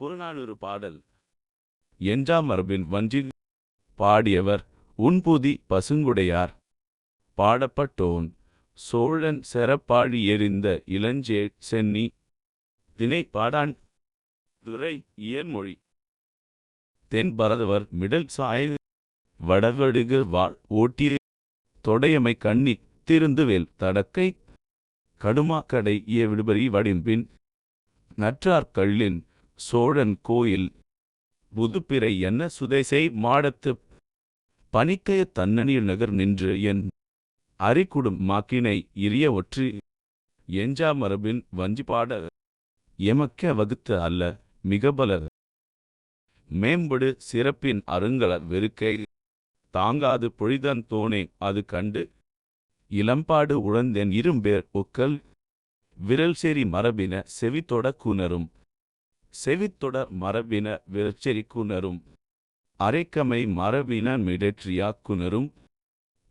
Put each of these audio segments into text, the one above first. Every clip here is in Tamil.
புறநானூறு பாடல். எஞ்சாம் மரபின் வஞ்சி பாடியவர் உன்புதி பசுங்குடையார். பாடப்பட்டோன் சோழன் செரப்பாழி எறிந்த இளஞ்சே சென்னி. தினை பாடான் துரை இயன்மொழி தென் பரதவர் மிடல் சாய் வடவடுகு வாழ் ஓட்டிய தொடையமை கண்ணி திருந்துவேல் தடக்கை கடுமாக்கடை இய விடுபறி வடிம்பின் நற்றார் கள்ளின் சோழன் கோயில் புதுப்பிறை என்ன சுதைசை மாடத்து பனிக்கய தன்னணியில் நகர் நின்று என் அரிக்குடும் மாக்கினை இரிய ஒற்றி எஞ்சா மரபின் வஞ்சிபாட எமக்க வகுத்த அல்ல மிகபல மேம்படு சிறப்பின் அருங்கல வெறுக்கை தாங்காது பொழிதன் தோனே அது கண்டு இளம்பாடு உழந்தென் இரும்பேர் ஒக்கல் விரல் செறி மரபின செவித்தொட குணரும் செவித்தொட மரபின விரச்செறி குணரும். அரைக்கமை மரபின மிடற்றியாக்குணரும்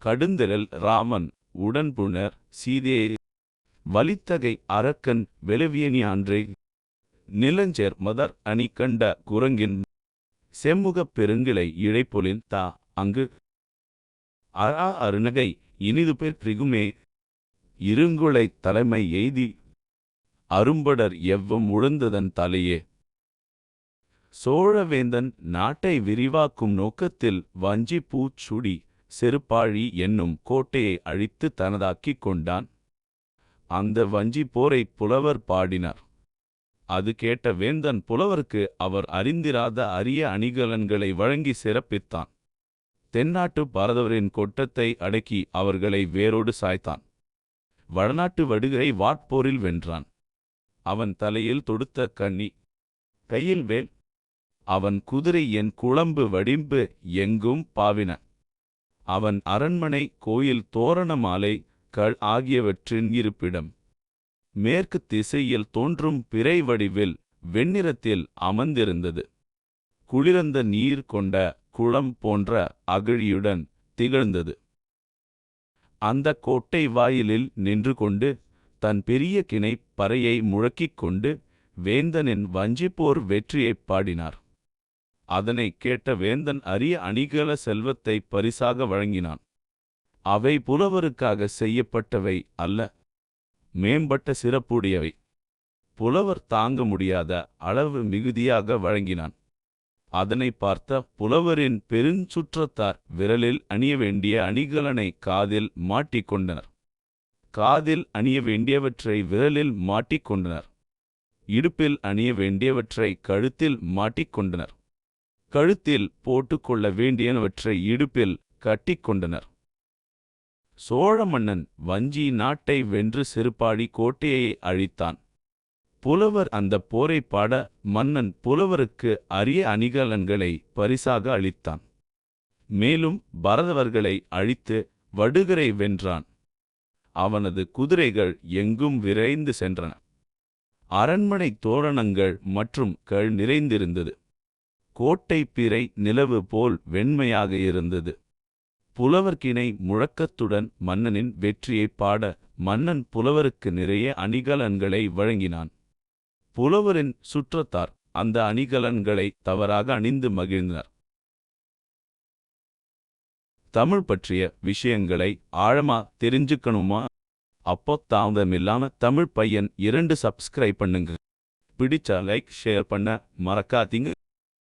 கடுந்திரல் ராமன் உடன்புணர் சீதே. வலித்தகை அரக்கன் வெளவியனி அன்றே நிலஞ்சேர் மதர் அணி கண்ட குரங்கின். செம்முகப் பெருங்கிளை இழைப்பொலின் தா அங்கு. அரா அருணகை இனிது பெற்றிகுமே பிரிகுமே. இருங்குளை தலைமை எய்தி. அரும்படர் எவ்வம் உழந்ததன் தலையே. சோழவேந்தன் நாட்டை விரிவாக்கும் நோக்கத்தில் வஞ்சி பூச்சுடி செருப்பாழி என்னும் கோட்டையை அழித்து தனதாக்கிக் கொண்டான். அந்த வஞ்சி போரை புலவர் பாடினார். அது கேட்ட வேந்தன் புலவருக்கு அவர் அறிந்திராத அரிய அணிகலன்களை வழங்கி சிறப்பித்தான். தென்னாட்டு பரதவரின் கொட்டத்தை அடக்கி அவர்களை வேரோடு சாய்த்தான். வடநாட்டு வடுகரை வாட்போரில் வென்றான். அவன் தலையில் தொடுத்த கண்ணி கையில் வேல் அவன் குதிரை என் குழம்பு வடிம்பு எங்கும் பாவின. அவன் அரண்மனை கோயில் தோரண மாலை கள் ஆகியவற்றின் இருப்பிடம். மேற்கு திசையில் தோன்றும் பிறை வடிவில் வெண்ணிறத்தில் அமர்ந்திருந்தது. குளிர்ந்த நீர் கொண்ட குளம் போன்ற அகழியுடன் திகழ்ந்தது. அந்த கோட்டை வாயிலில் நின்று கொண்டு தன் பெரிய கிணை பறையை முழக்கிக் கொண்டு வேந்தனின் வஞ்சிப்போர் வெற்றியைப் பாடினார். அதனை கேட்ட வேந்தன் அரிய அணிகல செல்வத்தை பரிசாக வழங்கினான். அவை புலவருக்காக செய்யப்பட்டவை அல்ல மேம்பட்ட சிறப்புடையவை. புலவர் தாங்க முடியாத அளவு மிகுதியாக வழங்கினான். அதனை பார்த்த புலவரின் பெருஞ்சுற்றத்தார் விரலில் அணிய வேண்டிய அணிகலனை காதில் மாட்டிக்கொண்டனர் காதில் அணிய வேண்டியவற்றை விரலில் மாட்டிக்கொண்டனர் இடுப்பில் அணிய வேண்டியவற்றை கழுத்தில் மாட்டிக்கொண்டனர் கழுத்தில் போட்டுக்கொள்ள வேண்டியனவற்றை இடுப்பில் கட்டிக்கொண்டனர். சோழ மன்னன் வஞ்சி நாட்டை வென்று செருப்பாடி கோட்டையை அழித்தான். புலவர் அந்த போரை பாட மன்னன் புலவருக்கு அரிய அணிகலன்களை பரிசாக அளித்தான். மேலும் பரதவர்களை அழித்து வடுகரை வென்றான். அவனது குதிரைகள் எங்கும் விரைந்து சென்றன. அரண்மனை தோரணங்கள் மற்றும் கள் நிறைந்திருந்தது. கோட்டை பிறை நிலவு போல் வெண்மையாக இருந்தது. புலவர்கிணை முழக்கத்துடன் மன்னனின் வெற்றியைப் பாட மன்னன் புலவருக்கு நிறைய அணிகலன்களை வழங்கினான். புலவரின் சுற்றத்தார் அந்த அணிகலன்களை தவறாக அணிந்து மகிழ்ந்தனர். தமிழ் பற்றிய விஷயங்களை ஆழமா தெரிஞ்சுக்கணுமா? அப்போ தாமதமில்லாம தமிழ் பையன் இரண்டு சப்ஸ்கிரைப் பண்ணுங்க. பிடிச்சா லைக் ஷேர் பண்ண மறக்காதீங்க.